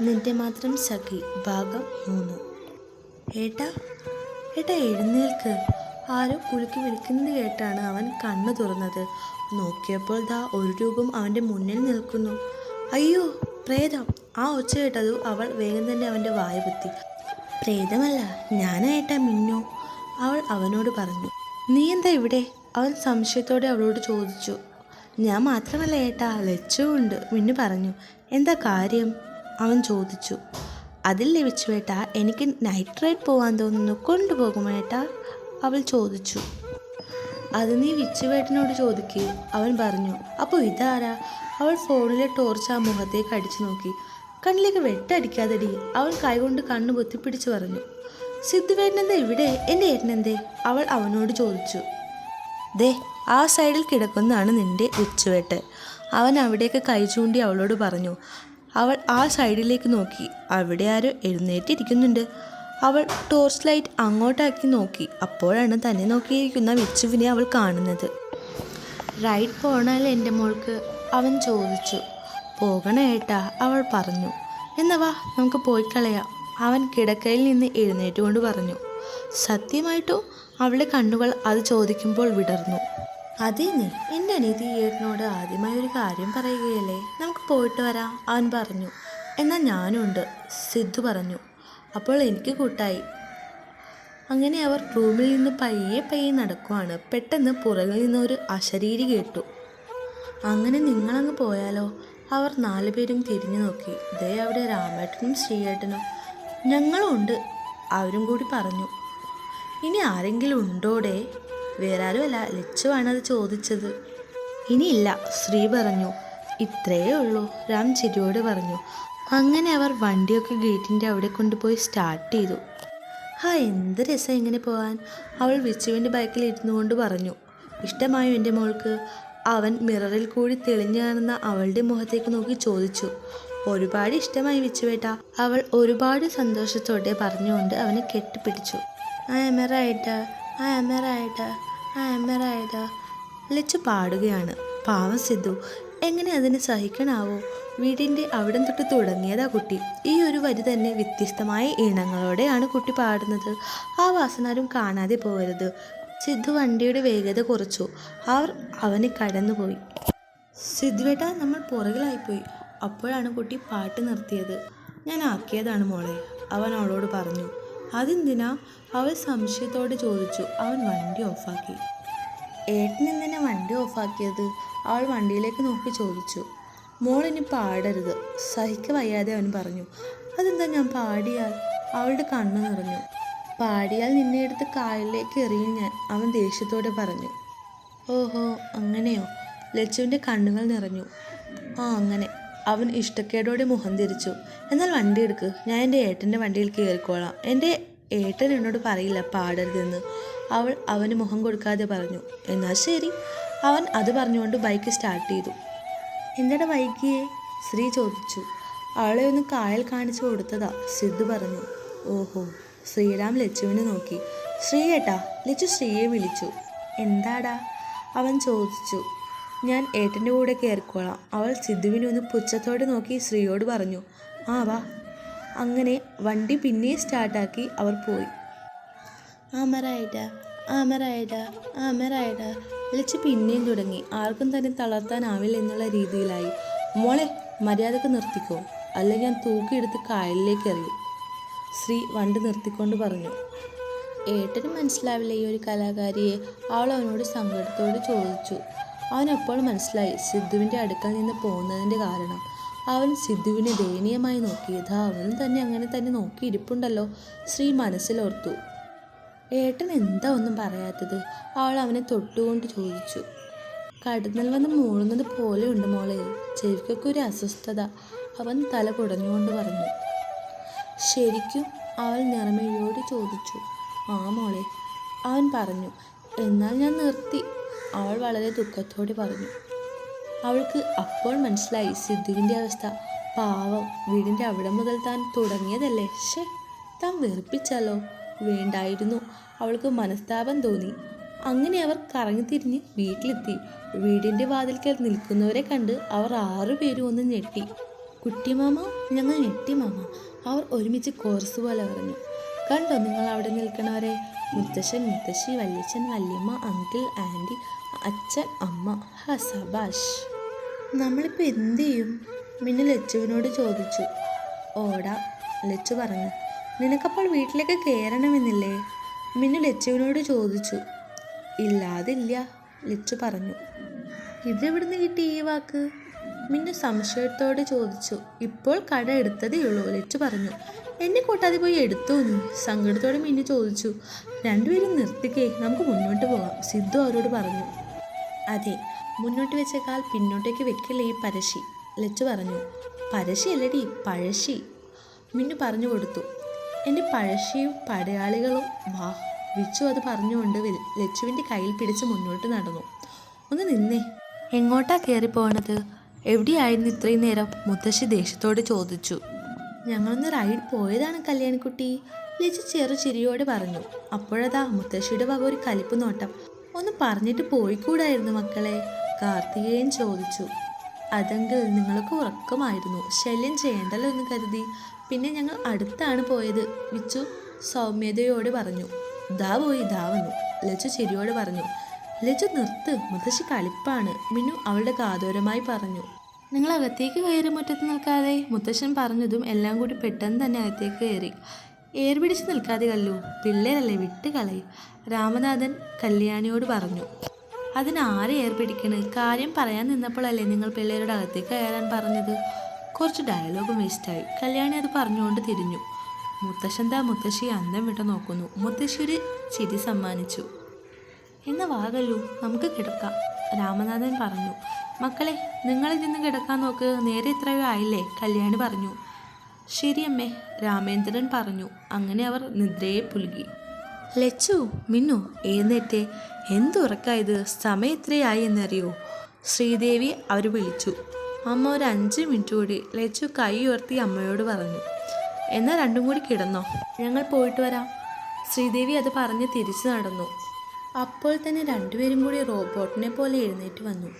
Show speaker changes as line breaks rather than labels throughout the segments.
നിന്റെ മാത്രം സഖി ഭാഗം മൂന്ന്. ഏട്ടാ ഏട്ടാ എഴുന്നേൽക്ക്. ആരോ കുലുക്കി വിളിക്കുന്നത് കേട്ടാണ് അവൻ കണ്ണു തുറന്നത്. നോക്കിയപ്പോൾ ദാ ഒരു രൂപം അവന്റെ മുന്നിൽ നിൽക്കുന്നു. അയ്യോ പ്രേതം. ആ ഒച്ച കേട്ടതു അവൾ വേഗം തന്നെ അവന്റെ വായ പൊത്തി പ്രേതമല്ല ഞാനാ ഏട്ടാ മിന്നു. അവൾ അവനോട് പറഞ്ഞു. നീ എന്താ ഇവിടെ? അവൻ സംശയത്തോടെ അവളോട് ചോദിച്ചു. ഞാൻ മാത്രമല്ല ഏട്ടാ ലച്ചുവും ഉണ്ട് മിന്നു പറഞ്ഞു. എന്താ കാര്യം? അവൻ ചോദിച്ചു അതിൽ ലഭിച്ചു ഏട്ടാ എനിക്ക് നൈറ്റ് റൈഡ് പോകാൻ തോന്നുന്നു കൊണ്ടുപോകുമോ ഏട്ടാ? അവൾ ചോദിച്ചു. അത് നീ വിച്ചുവേട്ടനോട് ചോദിക്കേ അവൻ പറഞ്ഞു. അപ്പോൾ ഇതാരാ? അവൾ ഫോണിലെ ടോർച്ച് ആ മുഖത്തേക്ക് അടിച്ചു നോക്കി. കണ്ണിലേക്ക് വെട്ടടിക്കാതെടി അവൾ കൈകൊണ്ട് കണ്ണു പൊത്തിപ്പിടിച്ച് പറഞ്ഞു. സിദ്ധുവേട്ടനെന്താ ഇവിടെ? എന്റെ ഏട്ടനെന്തേ? അവൾ അവനോട് ചോദിച്ചു. ദേ ആ സൈഡിൽ കിടക്കുന്നതാണ് നിന്റെ ഉച്ചുവേട്ട് അവൻ അവിടേക്ക് കൈ ചൂണ്ടി അവളോട് പറഞ്ഞു. അവൾ ആ സൈഡിലേക്ക് നോക്കി. അവിടെ ആരോ എഴുന്നേറ്റിരിക്കുന്നുണ്ട്. അവൾ ടോർച്ച് ലൈറ്റ് അങ്ങോട്ടാക്കി നോക്കി. അപ്പോഴാണ് തന്നെ നോക്കിയിരിക്കുന്ന വിച്ചുവിനെ അവൾ കാണുന്നത്. റൈഡ് പോണാൽ എന്റെ മോൾക്ക്? അവൻ ചോദിച്ചു. പോകണ ഏട്ടാ അവൾ പറഞ്ഞു. എന്നാ വാ നമുക്ക് പോയി കളയാം അവൻ കിടക്കയിൽ നിന്ന് എഴുന്നേറ്റുകൊണ്ട് പറഞ്ഞു. സത്യമായിട്ടും അവളുടെ കണ്ണുകൾ അത് ചോദിക്കുമ്പോൾ വിടർന്നു. അതേ നീ. എന്റെ ഈ ഏട്ടനോട് ആദ്യമായി ഒരു കാര്യം പറയുകയല്ലേ? നമുക്ക് പോയിട്ട് വരാം. അവൻ പറഞ്ഞു. എന്നാൽ ഞാനുണ്ട്. സിദ്ധു പറഞ്ഞു. അപ്പോൾ എനിക്ക് കൂട്ടായി. അങ്ങനെ അവർ റൂമിൽ നിന്ന് പയ്യെ പയ്യെ നടക്കുവാണ്. പെട്ടെന്ന് പുറകിൽ നിന്ന് ഒരു അശരീരി കേട്ടു. അങ്ങനെ നിങ്ങളങ്ങ് പോയാലോ? അവർ നാലു പേരും തിരിഞ്ഞു നോക്കി. ദേ അവിടെ രാമേട്ടനും ശ്രീയേട്ടനും. ഞങ്ങളും ഉണ്ട് അവരും കൂടി പറഞ്ഞു. ഇനി ആരെങ്കിലും ഉണ്ടോടെ? വേറെ ആരുമല്ല ലച്ചുവാണ് അത് ചോദിച്ചത്. ഇനിയില്ല ശ്രീ പറഞ്ഞു. ഇത്രയേ ഉള്ളൂ രാം ചിരിയോട് പറഞ്ഞു. അങ്ങനെ അവർ വണ്ടിയൊക്കെ ഗേറ്റിന്റെ അവിടെ കൊണ്ടുപോയി സ്റ്റാർട്ട് ചെയ്തു. ഹാ എന്ത് രസം ഇങ്ങനെ പോകാൻ അവൾ വിച്ചുവിന്റെ ബൈക്കിൽ ഇരുന്നു കൊണ്ട് പറഞ്ഞു. ഇഷ്ടമായോ എന്റെ മോൾക്ക്? അവൻ മിററിൽ കൂടി തെളിഞ്ഞു കാണുന്ന അവളുടെ മുഖത്തേക്ക് നോക്കി ചോദിച്ചു. ഒരുപാട് ഇഷ്ടമായി വിച്ചുവേട്ട. അവൾ ഒരുപാട് സന്തോഷത്തോടെ പറഞ്ഞുകൊണ്ട് അവനെ കെട്ടിപ്പിടിച്ചു. ആ എമറായിട്ട ആ എമറായിട്ട എമറായിട്ട ലച്ചു പാടുകയാണ്. പാവം സിദ്ധു എങ്ങനെ അതിന് സഹിക്കണാവോ? വീടിന്റെ അവിടം തൊട്ട് തുടങ്ങിയതാ കുട്ടി. ഈ ഒരു വരി തന്നെ വ്യത്യസ്തമായ ഇണങ്ങളോടെയാണ് കുട്ടി പാടുന്നത്. ആ വാസനാരും കാണാതെ പോകരുത്. സിദ്ധു വണ്ടിയുടെ വേഗത കുറച്ചു. അവർ അവന് കടന്നുപോയി. സിദ്ധുവേട്ട നമ്മൾ പുറകിലായിപ്പോയി. അപ്പോഴാണ് കുട്ടി പാട്ട് നിർത്തിയത്. ഞാൻ ആക്കിയതാണ് മോളെ അവൻ അവളോട് പറഞ്ഞു. അതെന്തിനാ? അവൾ സംശയത്തോടെ ചോദിച്ചു. അവൻ വണ്ടി ഓഫാക്കി. ഏട്ടൻ എന്തിനാ വണ്ടി ഓഫാക്കിയത്? അവൾ വണ്ടിയിലേക്ക് നോക്കി ചോദിച്ചു. മോൾ ഇനി പാടരുത്. സഹിക്ക വയ്യാതെ അവൻ പറഞ്ഞു. അതെന്താ ഞാൻ പാടിയാൽ? അവളുടെ കണ്ണു നിറഞ്ഞു. പാടിയാൽ നിന്നെ എടുത്ത് കായലിലേക്ക് എറിയും ഞാൻ അവൻ ദേഷ്യത്തോടെ പറഞ്ഞു. ഓഹോ അങ്ങനെയോ? ലച്ചുവിന്റെ കണ്ണുകൾ നിറഞ്ഞു. ആ അങ്ങനെ. അവൻ ഇഷ്ടക്കേടോടെ മുഖം തിരിച്ചു. എന്നാൽ വണ്ടി എടുക്ക്. ഞാൻ എന്റെ ഏട്ടന്റെ വണ്ടിയിൽ കയറിക്കോളാം എന്റെ ഏട്ടൻ എന്നോട് പറയില്ല പാടരുതെന്ന്. അവൾ അവന് മുഖം കൊടുക്കാതെ പറഞ്ഞു. എന്നാൽ ശരി. അവൻ അത് പറഞ്ഞുകൊണ്ട് ബൈക്ക് സ്റ്റാർട്ട് ചെയ്തു. എന്തട വൈകിയേ? ശ്രീ ചോദിച്ചു. അവളെ ഒന്ന് കായൽ കാണിച്ചു കൊടുത്തതാ സിദ്ധു പറഞ്ഞു. ഓഹോ. ശ്രീരാം ലച്ചുവിനെ നോക്കി. ശ്രീ ഏട്ടാ ലച്ചു ശ്രീയെ വിളിച്ചു. എന്താടാ? അവൻ ചോദിച്ചു. ഞാൻ ഏട്ടന്റെ കൂടെ കയറിക്കോളാം അവൾ സിദ്ധുവിനെ ഒന്ന് പുച്ഛത്തോടെ നോക്കി ശ്രീയോട് പറഞ്ഞു ആ വാ. അങ്ങനെ വണ്ടി പിന്നെയും സ്റ്റാർട്ടാക്കി അവർ പോയി. ആമറായിട്ട ആമറായിട്ട ആമറായിട്ട വിളിച്ച് പിന്നെയും തുടങ്ങി. ആർക്കും തന്നെ തളർത്താനാവില്ല എന്നുള്ള രീതിയിലായി. മോളെ മര്യാദയ്ക്ക് നിർത്തിക്കോ. അല്ലെങ്കിൽ ഞാൻ തൂക്കിയെടുത്ത് കായലിലേക്ക് എറിയും. ശ്രീ വണ്ടി നിർത്തിക്കൊണ്ട് പറഞ്ഞു ഏട്ടന് മനസ്സിലാവില്ല ഈ ഒരു കലാകാരിയെ. അവൾ അവനോട് സങ്കടത്തോട് ചോദിച്ചു അവനപ്പോൾ മനസ്സിലായി സിദ്ധുവിന്റെ അടുക്കൽ നിന്ന് പോകുന്നതിന്റെ കാരണം. അവൻ സിദ്ധുവിനെ ദയനീയമായി നോക്കിയത് അവനും തന്നെ അങ്ങനെ തന്നെ നോക്കിയിരിപ്പുണ്ടല്ലോ. ശ്രീ മനസ്സിലോർത്തു ഏട്ടൻ എന്താ ഒന്നും പറയാത്തത്? അവൾ അവനെ തൊട്ടുകൊണ്ട് ചോദിച്ചു. കടന്നൽ വന്ന് മൂളുന്നത് പോലെയുണ്ട് മോളെ. ചെവിക്കൊക്കെ ഒരു അസ്വസ്ഥത. അവൻ തല കുടഞ്ഞുകൊണ്ട് പറഞ്ഞു. ശരിക്കും അവൾ നിറമയോട് ചോദിച്ചു. ആ മോളെ അവൻ പറഞ്ഞു എന്നാൽ ഞാൻ നിർത്തി. അവൾ വളരെ ദുഃഖത്തോടെ പറഞ്ഞു. അവൾക്ക് അപ്പോൾ മനസ്സിലായി സിദ്ധുവിന്റെ അവസ്ഥ. പാവം വീടിന്റെ അവിടെ മുതൽ താൻ തുടങ്ങിയതല്ലേ? ഷേ താൻ വെറുപ്പിച്ചാലോ? വേണ്ടായിരുന്നു. അവൾക്ക് മനസ്താപം തോന്നി. അങ്ങനെ അവർ കറങ്ങിത്തിരിഞ്ഞ് വീട്ടിലെത്തി. വീടിന്റെ വാതിൽക്കൽ നിൽക്കുന്നവരെ കണ്ട് അവർ ആറുപേരും ഒന്ന് ഞെട്ടി. കുട്ടിമാമ ഞങ്ങൾ ഞെട്ടിമാമ അവർ ഒരുമിച്ച് കോർസ് പോലെ പറഞ്ഞു കണ്ടോ? നിങ്ങൾ അവിടെ നിൽക്കണവരെ. മുത്തശ്ശൻ മുത്തശ്ശി വല്യച്ഛൻ വല്യമ്മ അങ്കിൾ ആന്റി അച്ഛൻ അമ്മ ഹസബാഷ്. സബാഷ് നമ്മളിപ്പോൾ എന്ത് ചെയ്യും? മിന്നു ലച്ചുവിനോട് ചോദിച്ചു. ഓടാ ലച്ചു പറഞ്ഞു. നിനക്കപ്പോൾ വീട്ടിലേക്ക് കയറണമെന്നില്ലേ മിന്നു ലച്ചുവിനോട് ചോദിച്ചു. ഇല്ലാതില്ല ലച്ചു പറഞ്ഞു. ഇതെവിടുന്ന് കിട്ടി ഈ വാക്ക്? മിന്നു സംശയത്തോടെ ചോദിച്ചു. ഇപ്പോൾ കട എടുത്തതേ ഉള്ളൂ ലച്ചു പറഞ്ഞു. എന്നെ കൂട്ടാതെ പോയി എടുത്തു നീ സങ്കടത്തോടെ മിന്നു ചോദിച്ചു. രണ്ടുപേരും നിർത്തിക്കേ നമുക്ക് മുന്നോട്ട് പോകാം സിദ്ധു അവരോട് പറഞ്ഞു. അതെ മുന്നോട്ട് വെച്ച പിന്നോട്ടേക്ക് വെക്കില്ല ഈ പരശി ലച്ചു പറഞ്ഞു. പരശി അല്ലടി പഴശ്ശി മിന്നു പറഞ്ഞു കൊടുത്തു. എന്റെ പഴശ്ശിയും പടയാളികളും വാ വിച്ചു അത് പറഞ്ഞുകൊണ്ട് ലച്ചുവിന്റെ കയ്യിൽ പിടിച്ച് മുന്നോട്ട് നടന്നു. ഒന്ന് നിന്നേ. എങ്ങോട്ടാ കയറി പോണത്? എവിടെയായിരുന്നു ഇത്രയും നേരം? മുത്തശ്ശി ദേഷ്യത്തോട് ചോദിച്ചു. ഞങ്ങളൊന്ന് റൈഡ് പോയതാണ് കല്യാണിക്കുട്ടി ലിജി ചെറു ചിരിയോടെ പറഞ്ഞു. അപ്പോഴതാ മുത്തശ്ശിയുടെ വക ഒരു കലിപ്പ് നോട്ടം. ഒന്ന് പറഞ്ഞിട്ട് പോയിക്കൂടായിരുന്നു മക്കളെ കാർത്തികേയൻ ചോദിച്ചു. അതെങ്കിൽ നിങ്ങൾക്ക് ഉറക്കമായിരുന്നു. ശല്യം ചെയ്യണ്ടല്ലോ എന്ന് കരുതി. പിന്നെ ഞങ്ങൾ അടുത്താണ് പോയത്. വിച്ചു സൗമ്യതയോട് പറഞ്ഞു. ദാ പോയി ദാ വന്നു. ലച്ചു ചിരിയോട് പറഞ്ഞു. ലച്ചു നിർത്ത് മുത്തശ്ശി കളിപ്പാണ്. മിനു അവളുടെ കാതോരമായി പറഞ്ഞു. നിങ്ങൾ അകത്തേക്ക് കയറി മുറ്റത്ത് നിൽക്കാതെ മുത്തശ്ശൻ പറഞ്ഞതും എല്ലാം കൂടി പെട്ടെന്ന് തന്നെ അകത്തേക്ക് കയറി. ഏർ പിടിച്ച് നിൽക്കാതെ കല്ലു പിള്ളേരല്ലേ വിട്ട് കളയും രാമനാഥൻ കല്യാണിയോട് പറഞ്ഞു. അതിനാരെ ഏർ പിടിക്കണ്? കാര്യം പറയാൻ നിന്നപ്പോഴല്ലേ നിങ്ങൾ പിള്ളേരുടെ അകത്തേക്ക് കയറാൻ പറഞ്ഞത്? കുറച്ച് ഡയലോഗും വേസ്റ്റായി കല്യാണി അത് പറഞ്ഞുകൊണ്ട് തിരിഞ്ഞു. മുത്തശ്ശന്താ മുത്തശ്ശി അന്തം വിട്ട് നോക്കുന്നു. മുത്തശ്ശി ഒരു ചിരി സമ്മാനിച്ചു. എന്ന വാഗല്ലു നമുക്ക് കിടക്കാം. രാമനാഥൻ പറഞ്ഞു മക്കളെ നിങ്ങളിൽ നിന്ന് കിടക്കാൻ നോക്ക്. നേരെ ഇത്രയോ ആയില്ലേ? കല്യാണി പറഞ്ഞു. ശരിയമ്മേ രാമേന്ദ്രൻ പറഞ്ഞു. അങ്ങനെ അവർ നിദ്രയെ പുലുകി. ലച്ചു മിന്നു എഴുന്നേറ്റേ. എന്തുറക്കായത് സമയം എത്രയായി എന്നറിയോ? ശ്രീദേവി അവർ വിളിച്ചു. അമ്മ ഒരു അഞ്ച് മിനിറ്റ് കൂടി. ലച്ചു കൈ ഉയർത്തി അമ്മയോട് പറഞ്ഞു എന്നാൽ രണ്ടും കൂടി കിടന്നോ. ഞങ്ങൾ പോയിട്ട് വരാം. ശ്രീദേവി അത് പറഞ്ഞ് തിരിച്ചു നടന്നു. അപ്പോൾ തന്നെ രണ്ടുപേരും കൂടി റോബോട്ടിനെ പോലെ എഴുന്നേറ്റ് വന്നു.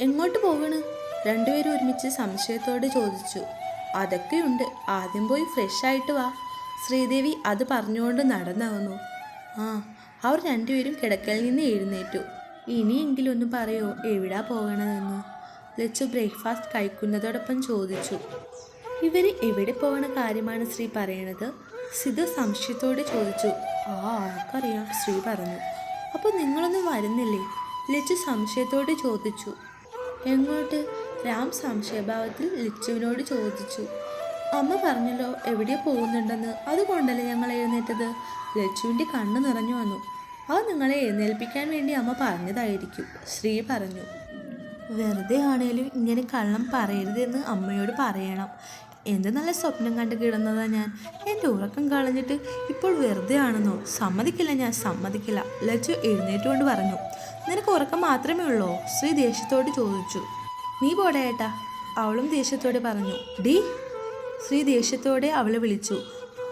എങ്ങോട്ട് പോകണ്? രണ്ടുപേരും ഒരുമിച്ച് സംശയത്തോടെ ചോദിച്ചു. അതൊക്കെയുണ്ട്. ആദ്യം പോയി ഫ്രഷ് ആയിട്ട് വാ. ശ്രീദേവി അത് പറഞ്ഞുകൊണ്ട് നടന്നാവുന്നു ആ അവർ രണ്ടുപേരും കിടക്കയിൽ നിന്ന് എഴുന്നേറ്റു. ഇനിയെങ്കിലും ഒന്ന് പറയോ എവിടാ പോകണതെന്ന്? ലച്ചു ബ്രേക്ക്ഫാസ്റ്റ് കഴിക്കുന്നതോടൊപ്പം ചോദിച്ചു. ഇവർ എവിടെ പോകണ കാര്യമാണ് ശ്രീ പറയണത്? സിധു സംശയത്തോടെ ചോദിച്ചു. ആ ആർക്കറിയാം ശ്രീ പറഞ്ഞു. അപ്പോൾ നിങ്ങളൊന്നും വരുന്നില്ലേ? ലിച്ചു സംശയത്തോട് ചോദിച്ചു. എങ്ങോട്ട്? രാം സംശയഭാവത്തിൽ ലിച്ചുവിനോട് ചോദിച്ചു. അമ്മ പറഞ്ഞല്ലോ എവിടെയോ പോകുന്നുണ്ടെന്ന്. അതുകൊണ്ടല്ലേ ഞങ്ങൾ എഴുന്നേറ്റത്? ലച്ചുവിന്റെ കണ്ണ് നിറഞ്ഞു വന്നു. അത് നിങ്ങളെ എഴുന്നേൽപ്പിക്കാൻ വേണ്ടി അമ്മ പറഞ്ഞതായിരിക്കും. ശ്രീ പറഞ്ഞു. വെറുതെ ആണേലും ഇങ്ങനെ കള്ളം പറയരുതെന്ന് അമ്മയോട് പറയണം. എന്ത് നല്ല സ്വപ്നം കണ്ട് കിടന്നതാ ഞാൻ. എന്റെ ഉറക്കം കളഞ്ഞിട്ട് ഇപ്പോൾ വെറുതെ ആണെന്നോ? സമ്മതിക്കില്ല ഞാൻ സമ്മതിക്കില്ല. ലച്ചു എഴുന്നേറ്റുകൊണ്ട് പറഞ്ഞു. നിനക്ക് ഉറക്കം മാത്രമേ ഉള്ളോ? ശ്രീ ദേഷ്യത്തോട് ചോദിച്ചു. നീ പോടെ ഏട്ടാ. അവളും ദേഷ്യത്തോടെ പറഞ്ഞു. ഡി ശ്രീ ദേഷ്യത്തോടെ അവളെ വിളിച്ചു.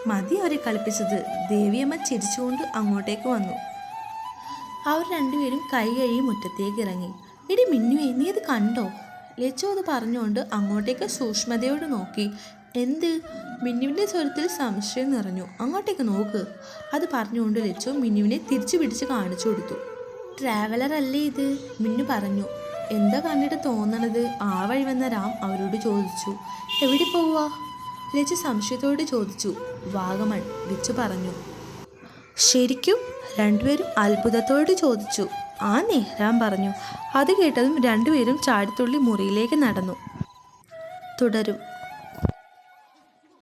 മതി അവരെ കളിപ്പിച്ചത്. ദേവിയമ്മ ചിരിച്ചുകൊണ്ട് അങ്ങോട്ടേക്ക് വന്നു. അവർ രണ്ടുപേരും കൈ കഴുകി മുറ്റത്തേക്ക് ഇറങ്ങി. എടി മിന്നുവേ നീ ഇത് കണ്ടോ? ലച്ചു അത് പറഞ്ഞുകൊണ്ട് അങ്ങോട്ടേക്ക് സൂക്ഷ്മതയോട് നോക്കി. എന്ത്? മിന്നുവിന്റെ സ്വരത്തിൽ സംശയം നിറഞ്ഞു. അങ്ങോട്ടേക്ക് നോക്ക്. അത് പറഞ്ഞുകൊണ്ട് ലച്ചു മിന്നുവിനെ തിരിച്ചു പിടിച്ച് കാണിച്ചു കൊടുത്തു. ട്രാവലർ അല്ലേ ഇത്? മിന്നു പറഞ്ഞു. എന്താ കണ്ടിട്ട് തോന്നണത്? ആ വഴി വന്ന രാം അവരോട് ചോദിച്ചു. എവിടെ പോവാ? ലച്ചു സംശയത്തോട് ചോദിച്ചു. വാഗമൺ ലച്ചു പറഞ്ഞു. ശരിക്കും രണ്ടുപേരും അത്ഭുതത്തോട് ചോദിച്ചു. ആന്നേ രാം പറഞ്ഞു. അത് കേട്ടതും രണ്ടുപേരും ചാടിത്തുള്ളി മുറിയിലേക്ക് നടന്നു. തുടരും.